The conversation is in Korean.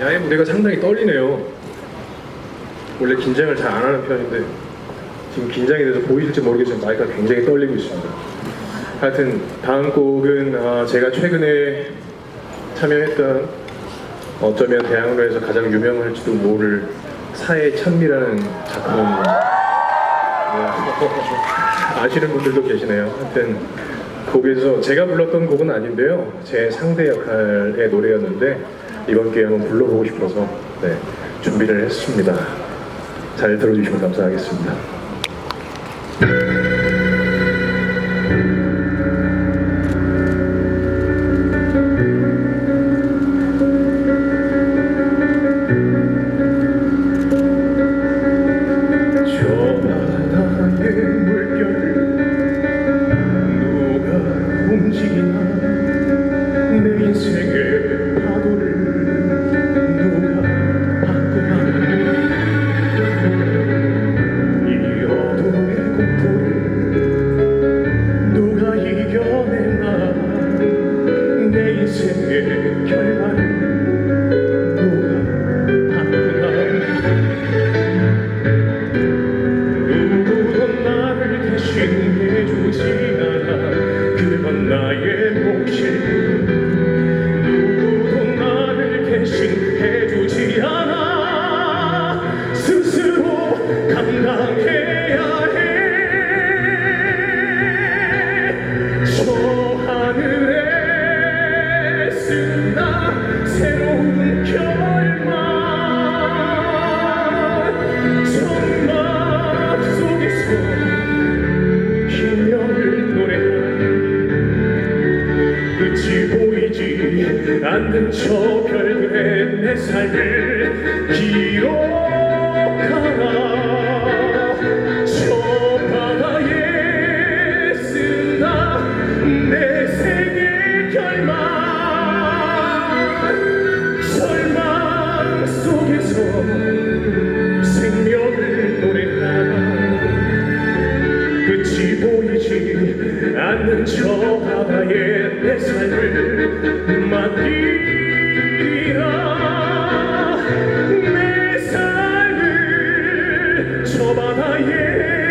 야외 무대가 상당히 떨리네요. 원래 긴장을 잘 안 하는 편인데 지금 긴장이 돼서 보이실지 모르겠지만 마이크가 굉장히 떨리고 있습니다. 하여튼 다음 곡은 아, 제가 최근에 참여했던 어쩌면 대학로에서 가장 유명할지도 모를 사의 찬미라는 작품입니다. 네. 아시는 분들도 계시네요. 하여튼 곡에서 제가 불렀던 곡은 아닌데요. 제 상대 역할의 노래였는데 이번 기회에 한번 불러보고 싶어서 네, 준비를 했습니다. 잘 들어주시면 감사하겠습니다. 나의 몫일 산 근처 별들의 내 삶을 기억하라. 저 바다에 쓰다 내 생의 결말. 절망 속에서 생명을 노래하라. 끝이 보이지 않는 저 바다에 내 삶을 뛰라 내 삶을 저바다에